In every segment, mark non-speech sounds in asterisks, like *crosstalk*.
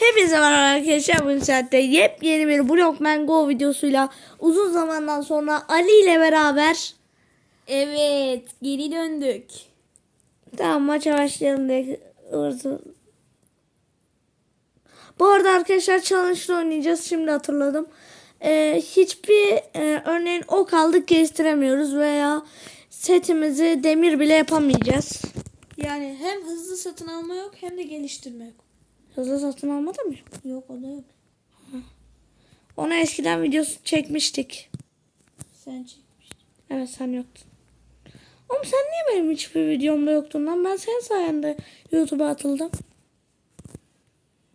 Hepinize merhaba arkadaşlar bu saatte yepyeni bir Blockman Go videosuyla uzun zamandan sonra Ali ile beraber Evet, geri döndük. tamam maça başlayalım hızlı- Bu arada arkadaşlar challenge'da oynayacağız şimdi hatırladım. Ee, hiçbir e, örneğin ok aldık geliştiremiyoruz veya setimizi demir bile yapamayacağız. Yani hem hızlı satın alma yok hem de geliştirme yok. Hızlı satın almadı mı? Yok o da yok. Ona eskiden videosu çekmiştik. Sen çekmiştin. Evet sen yoktun. Oğlum sen niye benim hiçbir videomda yoktun lan? Ben senin sayende YouTube'a atıldım.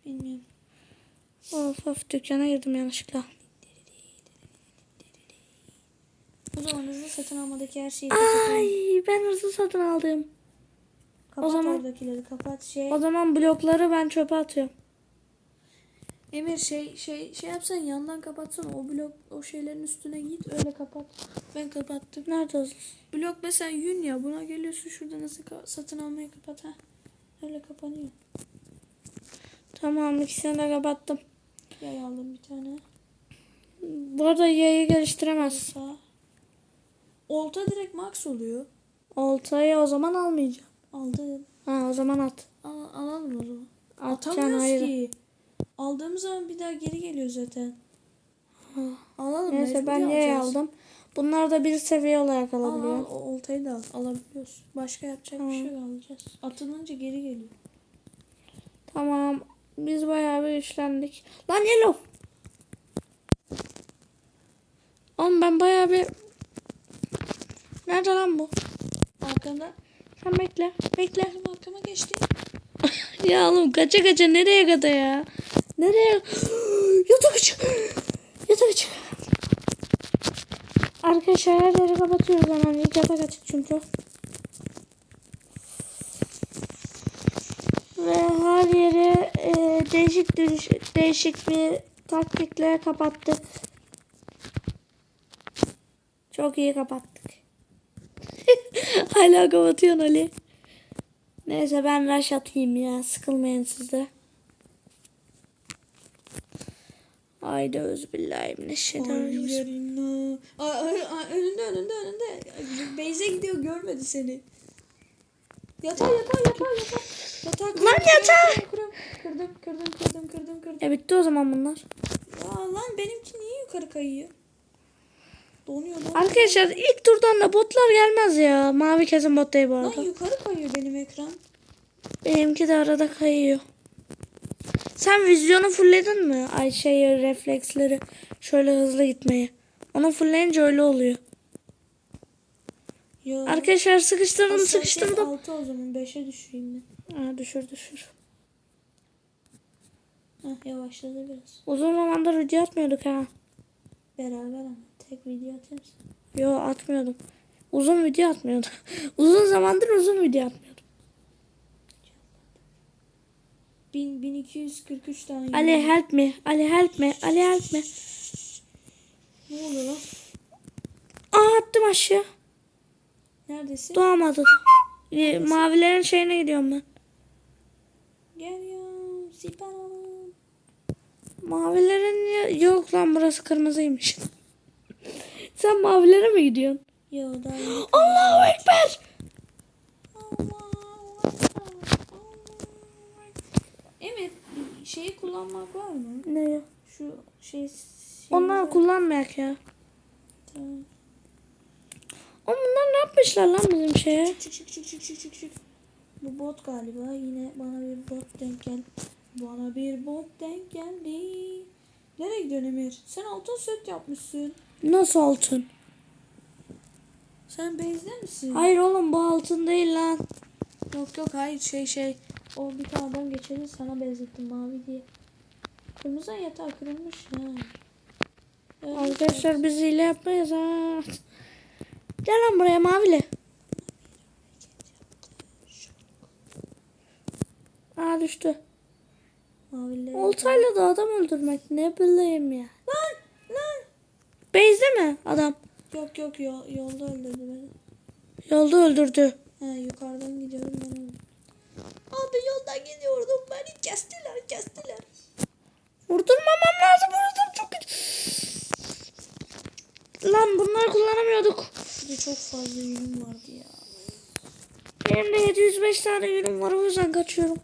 Bilmiyorum. Of of dükkana girdim yanlışlıkla. O zaman hızlı satın almadaki her şeyi. Ay ben hızlı satın aldım. Kapat o zaman- oradakileri kapat. Şey, O zaman blokları ben çöpe atıyorum. Emir şey şey şey yapsan yandan kapatsana o blok o şeylerin üstüne git öyle kapat. Ben kapattım. Nerede hızlı? Blok mesela yün ya buna geliyorsun şurada nasıl satın almayı kapat ha. Öyle kapanıyor. Tamam ikisini de kapattım. Yay aldım bir tane. Bu arada yayı geliştiremez. Sağ. Olta direkt max oluyor. Oltayı o zaman almayacağım. Aldım. Ha o zaman at. Al, alalım o zaman. Atacaksın Atamıyoruz ayrı. ki. Aldığımız zaman bir daha geri geliyor zaten. Alalım. Neyse ben alacağız. aldım. Bunlar da bir seviye olarak Al, alabiliyor. al, o oltayı da al. Alabiliyoruz. Başka yapacak bir şey alacağız. Atılınca geri geliyor. Tamam. Biz bayağı bir işlendik. Lan Yellow. Oğlum ben bayağı bir... Nerede lan bu? Arkanda. Sen bekle. Bekle. Arkama geçti. *laughs* ya oğlum kaça kaça nereye kadar ya? Nereye? *gasps* Yatak açık. Yatak açık. Arkadaşlar her yeri kapatıyoruz hemen. Yatak açık çünkü. Ve her yeri e, değişik değişik, değişik bir taktikle kapattık. Çok iyi kapattık. *laughs* Hala kapatıyorsun Ali. Neyse ben rush atayım ya. Sıkılmayın siz de. Haydi özbillahimineşşeytanirracim. Önünde önünde önünde. Beyze gidiyor görmedi seni. Yatağa yatağa yatağa yatağa. Yatağa kırdım, Lan yatağa! Kırdım kırdım kırdım kırdım kırdım kırdım. E bitti o zaman bunlar. Ya lan benimki niye yukarı kayıyor? Donuyor lan. Arkadaşlar ilk turdan da botlar gelmez ya. Mavi kesin bot değil bu Lan arada. yukarı kayıyor benim ekran. Benimki de arada kayıyor. Sen vizyonu fullledin mi? Ay şey refleksleri şöyle hızlı gitmeyi. Onu fullleyince öyle oluyor. Ya. Arkadaşlar sıkıştırdım sıkıştırdım. 6 o zaman 5'e düşüreyim Ha, düşür düşür. ben. Heh, yavaşladı biraz. Uzun zamandır video atmıyorduk ha. Beraber ama tek video atayım? Yo atmıyordum. Uzun video atmıyordum. *laughs* uzun zamandır uzun video atmıyordum. 1000 1243 tane. Ali help me. Ali help me. Ali help me. Ne oluyor lan? Aa attım aşağı. Neredesin? Doğamadı. Ee, mavilerin şeyine gidiyorum ben. Geliyorum. Siparam. Mavilerin yok lan burası kırmızıymış. Sen mavilere mi gidiyorsun? Yo daha yeni. Allahu Ekber. Emir şeyi kullanmak var mı? Ne ya? Şu şey. şey Onlar kullanmayak ya. Tamam. Bunlar ne yapmışlar lan bizim şeye? Çık çık çık çık çık çık çık. Bu bot galiba. Yine bana bir bot denk geldi. Bana bir bot denk geldi. Nereye gidiyorsun Emir? Sen altın set yapmışsın. Nasıl altın? Sen base'de misin? Hayır oğlum bu altın değil lan. Yok yok hayır şey şey. O bir tane adam geçeni sana benzettim mavi diye. Kırmızı yatağı kırılmış ha. Evet, Arkadaşlar biz hile yapmayız ha. Gel lan buraya mavili. Aa düştü. Mavileri. Oltayla da adam öldürmek ne bileyim ya. Mi adam? Yok yok yol, yolda öldürdü beni. Yolda öldürdü. Ha yukarıdan gidiyorum ben. Abi yoldan gidiyordum beni kestiler kestiler. Vurdurmamam lazım. Vurdum çok. Lan bunları kullanamıyorduk. Bir çok fazla yünüm vardı ya. Benim de 705 tane yünüm var o yüzden kaçıyorum.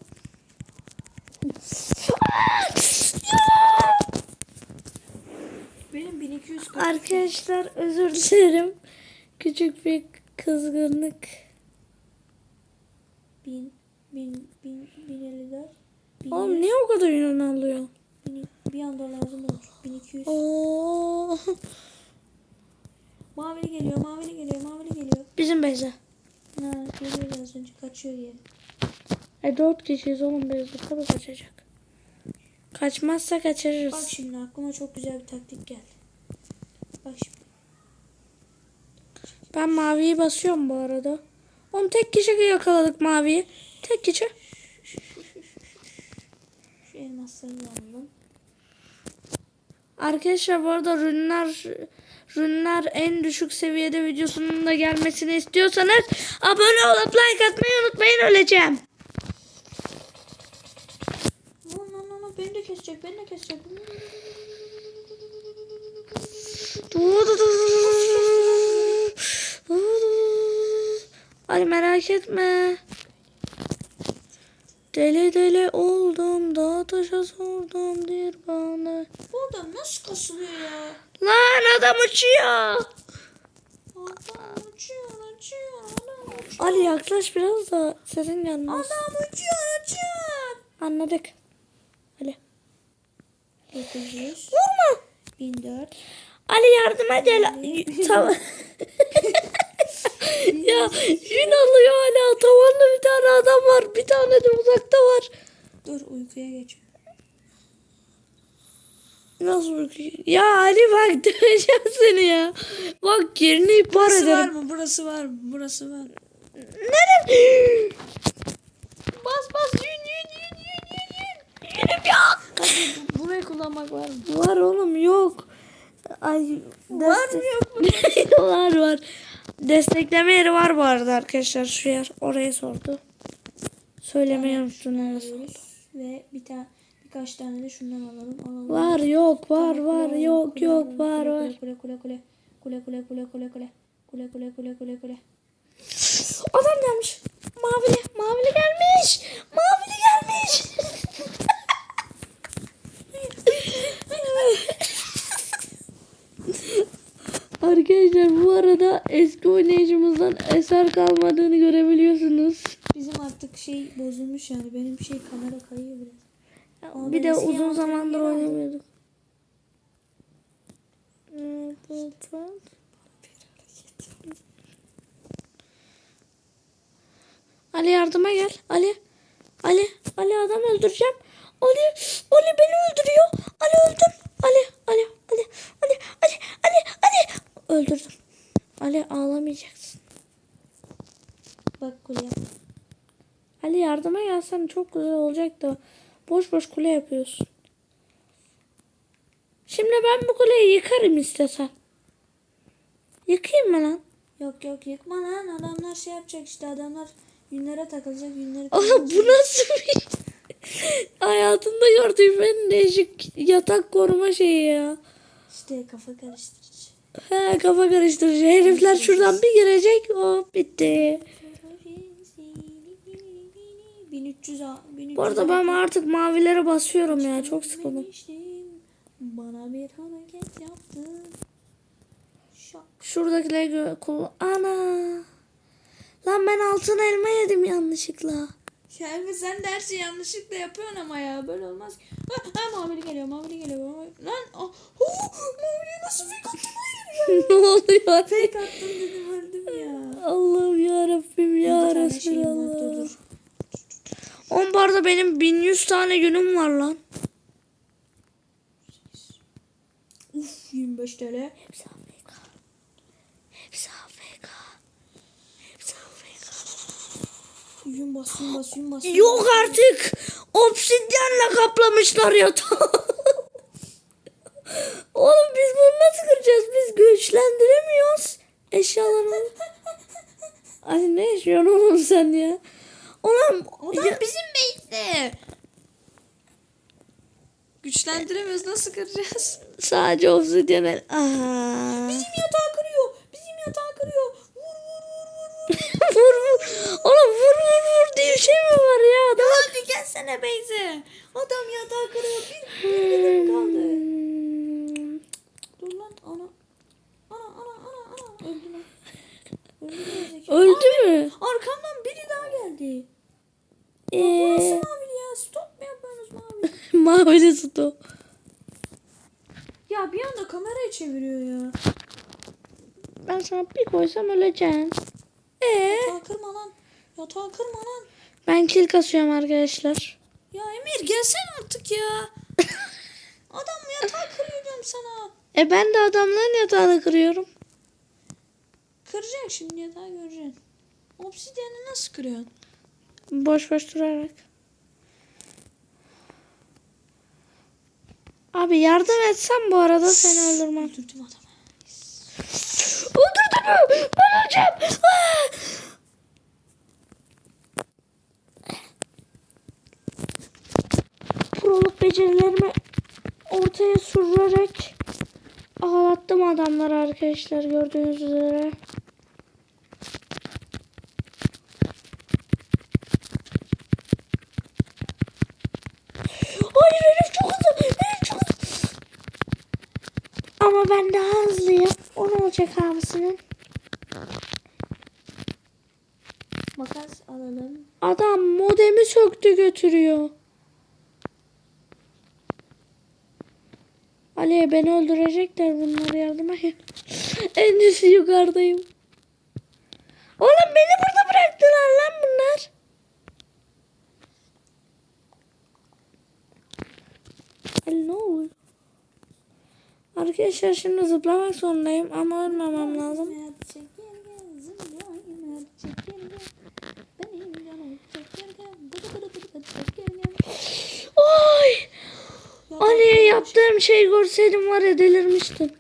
Benim 1240 Arkadaşlar özür dilerim. Küçük bir kızgınlık. 1000 1000 1000 1054 Oğlum niye o kadar yün alıyor? bin- bir anda lazım olur. 1200. Oo. Mavili geliyor, mavili geliyor, mavili geliyor. Bizim Beyza. Ha, geliyor az önce kaçıyor geri. E dört kişiyiz oğlum Beyza. Tabii kaçacak. Kaçmazsa Bak kaçırırız. şimdi aklıma çok güzel bir taktik geldi. Bak şimdi. Ben maviyi basıyorum bu arada. Oğlum tek kişi yakaladık maviyi. Tek kişi. Şu elmasları da alalım. Arkadaşlar bu arada rünler rünler en düşük seviyede videosunun da gelmesini istiyorsanız abone olup like atmayı unutmayın öleceğim. No no no beni de kesecek, beni de kesecek. Ay merak etme. Deli deli oldum da taşa sordum bir bana. Bu adam nasıl kasılıyor ya? Lan adam uçuyor. Adam uçuyor, uçuyor, adam uçuyor. Ali yaklaş biraz da sesin gelmez. Adam uçuyor, uçuyor. Anladık. Ali. 900, Vurma. 1004. Ali yardıma gel. *laughs* Tamam. *laughs* ya yün alıyor hala. Tavanlı bir tane adam var. Bir tane de uzakta var. Dur uykuya geç. Nasıl bakıyor? Ya Ali bak *laughs* döveceğim seni ya. Bak yerini ihbar Burası var ederim. mı? Burası var mı? Burası var. Nerede? *gasps* bas bas yün yün yün yün yün yün. Yünüm yok. Burayı kullanmak var mı? Var oğlum yok. Ay, Var mı yok mu? var var. Destekleme yeri var bu arada arkadaşlar şu yer. Orayı sordu. Söylemeyi unuttum neresi. Alıyoruz Ve bir tane birkaç tane de şundan alalım. alalım. Var yok var var yok yok var var. Kule kule kule kule kule kule kule kule kule kule kule kule kule Adam gelmiş. Mavili mavili gelmiş. Mavili gelmiş. Arkadaşlar bu arada eski oynayışımızdan eser kalmadığını görebiliyorsunuz. Bizim artık şey bozulmuş yani benim şey kamera kayıyor biraz. Ama Bir de uzun zamandır oynamıyorduk. Ali yardıma gel. Ali. Ali. Ali adam öldüreceğim. Ali. Ali beni öldürüyor. Ali öldür. Ali. Ali. Ali. Ali. Ali. Ali. Ali. Öldürdüm. Ali ağlamayacaksın. Bak kule. Ali yardıma gelsen çok güzel olacak da boş boş kule yapıyorsun. Şimdi ben bu kuleyi yıkarım istesen. Yıkayım mı lan? Yok yok yıkma lan adamlar şey yapacak işte adamlar yünlere takılacak yünleri Oğlum bu nasıl bir... Hayatımda gördüğüm en değişik yatak koruma şeyi ya. işte kafa karıştırıcı. He kafa karıştırıcı. Herifler şuradan bir girecek. Hop bitti. 1300 a- 1300 Bu arada ben artık mavilere basıyorum ya. Çok sıkıldım. Bana bir hareket yaptı. Şak. Şuradakileri gö- kullan... Ana. Lan ben altın elma yedim yanlışlıkla. Şelvi sen dersi yanlışlıkla yapıyorsun ama ya böyle olmaz. Ha, ha mavili geliyor mavili geliyor. Mavili. Lan oh, oh, maviliye nasıl fake attın. *laughs* ne oluyor? Fake attın dedim öldüm ya. Allah'ım ya Rabbim ya Resulallah. dur. On bu arada benim 1100 tane günüm var lan. Uf 25 TL. Hepsi AFK. Hepsi AFK. AFK. Yün. Yok artık. Obsidyenle kaplamışlar yatağı. *laughs* Oğlum biz kıracağız? Biz güçlendiremiyoruz eşyalarını. Ay ne yaşıyorsun oğlum sen ya? Oğlum ya- bizim base'de. Güçlendiremiyoruz. Nasıl kıracağız? Sadece obsidyen el. Aha. Bizim yatağı kırıyor. Bizim yatağı kırıyor. Vur vur vur vur. vur *laughs* vur. Oğlum vur vur vur diye bir şey mi var ya? Adam Hadi gelsene Beyze. Adam yatağı kırıyor. Bir, bir birim kaldı. Dur lan ana. Ana ana ana ana. Öldü lan. Öldü mü? Arkamdan biri daha geldi. Ee, Burası mavili ya. Stop mu yapıyorsunuz mavi? *laughs* mavili sto. ya bir anda kamerayı çeviriyor ya. Ben sana bir koysam öleceksin. Ee? Yatağı kırma lan. Yatağı kırma lan. Ben kil kasıyorum arkadaşlar. Ya Emir gelsen artık ya. *laughs* Adam yatağı kırıyor diyorum sana. E ben de adamların yatağını kırıyorum. Kıracak şimdi yatağı göreceksin. Obsidiyeni nasıl kırıyorsun? Boş boş durarak. Abi yardım etsem bu arada seni öldürmem. Öldürdüm adamı. Öldürdün mü? Ben öleceğim. Ah! Proluk becerilerimi ortaya sürerek ağlattım adamları arkadaşlar gördüğünüz üzere. Hayır herif çok hızlı. Herif çok hızlı. Ama ben daha hızlıyım. O ne olacak abisinin? Makas alalım. Adam modemi söktü götürüyor. Ali beni öldürecekler bunlar yardıma en üstü yukarıdayım. Oğlum beni burada bıraktılar lan bunlar. Oluyor? Arkadaşlar şimdi zıplamak zorundayım ama ölmemem lazım. Yaptığım şeyi görseydim var ya delirmiştim.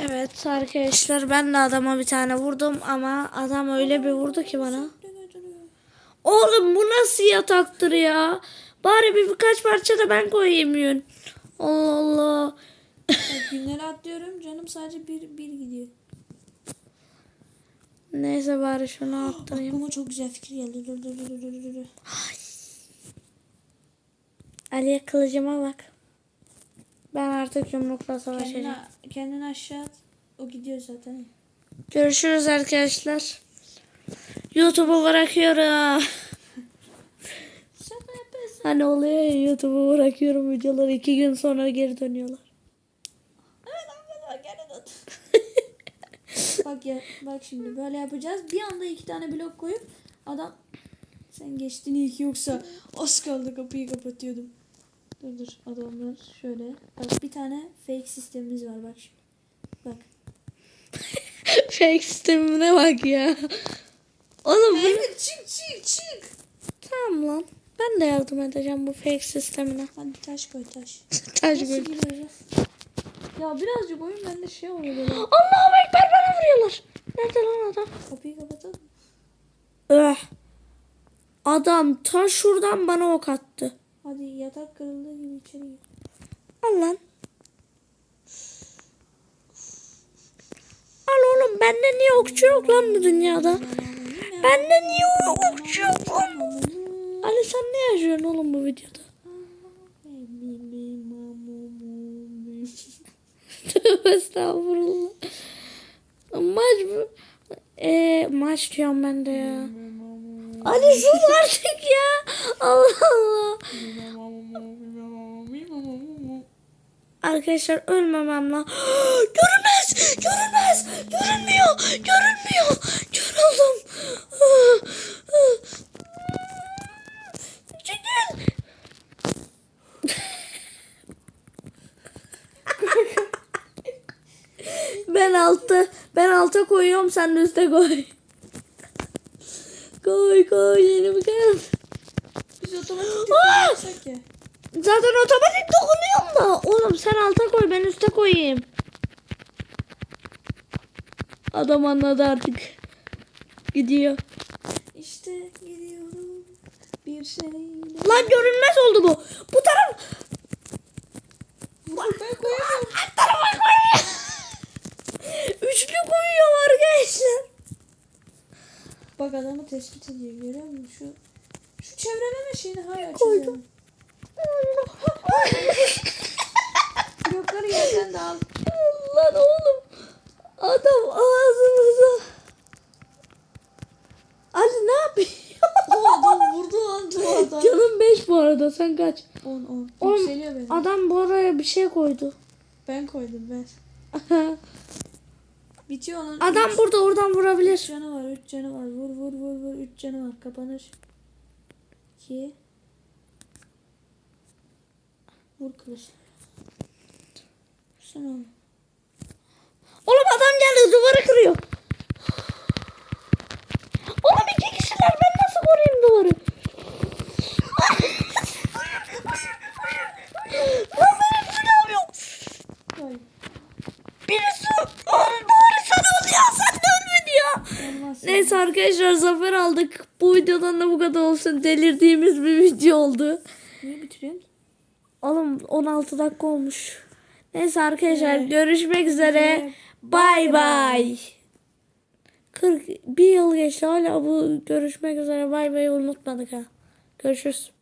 Evet arkadaşlar ben de adama bir tane vurdum ama adam öyle bir vurdu ki bana. Oğlum bu nasıl yataktır ya? Bari bir birkaç parça da ben koyayım yün. Allah Allah. Günleri atlıyorum canım sadece bir, bir gidiyor. Neyse bari şunu attırayım. Aklıma çok güzel fikir geldi. Dur dur dur dur dur. dur. Ali'ye kılıcıma bak. Ben artık yumrukla savaşacağım. Kendini, kendini aşağı at. O gidiyor zaten. Görüşürüz arkadaşlar. YouTube'u bırakıyorum. Hani oluyor ya YouTube'u bırakıyorum videoları iki gün sonra geri dönüyorlar. Evet arkadaşlar gene dön. Bak ya bak şimdi böyle yapacağız. Bir anda iki tane blok koyup adam sen geçtin iyi ki yoksa az kaldı kapıyı kapatıyordum. Dur dur adamlar şöyle. Bak bir tane fake sistemimiz var bak şimdi. Bak. *laughs* Fake sistemine bak ya. Oğlum bu... Evet çık çık çık. Tamam lan. Ben de yardım edeceğim bu fake sistemine. Hadi taş koy taş. *laughs* Taş gireceğiz? Ya birazcık oyun bende şey oluyor. Allahu Ekber bana vuruyorlar. Nerede lan adam? Kapıyı kapatalım. Öh. Adam ta şuradan bana ok attı. Hadi yatak kırıldığı gibi içeri gir. Al lan. Al oğlum bende niye okçu yok lan bu dünyada? Bende niye okçu yok lan? Ali sen ne yaşıyorsun oğlum bu videoda? *laughs* Tövbe estağfurullah. Maç. Eee maç diyorum ben de ya. Ali sus artık ya. Allah Allah. Arkadaşlar ölmemem lan. *gasps* Görünmez. Görünmez. Görünmüyor. Görünmüyor. Kör. Çekil. ben altta ben alta koyuyorum sen üste koy. koy koy yeni bir kere. Biz otomatik ya. Zaten otomatik dokunuyorum da. Oğlum sen alta koy ben üste koyayım. Adam anladı artık. Gidiyor. İşte gidiyorum bir şeyle. Lan görünmez oldu bu. Bu taraf. Dur ben koyamıyorum. Her tarafa koyuyor. Üçlü koyuyor arkadaşlar. Bak adamı tespit ediyor görüyor musun? Şu şu çevreleme şeyini hala çözüyorum. Blokları *laughs* yerden de al. Lan oğlum. Adam ağzımıza. Ali ne yapıyor? O adam vurdu lan bu adam. Canım 5 bu arada sen kaç? 10 10. Oğlum, Yükseliyor benim. Adam bu araya bir şey koydu. Ben koydum ben. *laughs* Bitiyor. Adam Üç- burada oradan vurabilir. canı var, 3 canı var. Vur vur vur vur. 3 canı var. Kapanır. 2 Vur kılıç. Sen oğlum. Oğlum adam geldi duvarı kırıyor. Oğlum iki kişiler ben nasıl koruyayım duvarı? Lan benim silahım yok. Vay. Birisi oğlum bari sana oluyor sen de ölmedin ya. Olmaz. Neyse arkadaşlar zafer aldık. Bu videodan da bu kadar olsun. Delirdiğimiz bir video oldu. Niye bitiriyorsun? Oğlum 16 dakika olmuş. Neyse arkadaşlar Evet. görüşmek üzere. Evet. Bay bay. 41 yıl geçti hala bu görüşmek üzere bay bay unutmadık ha. Görüşürüz.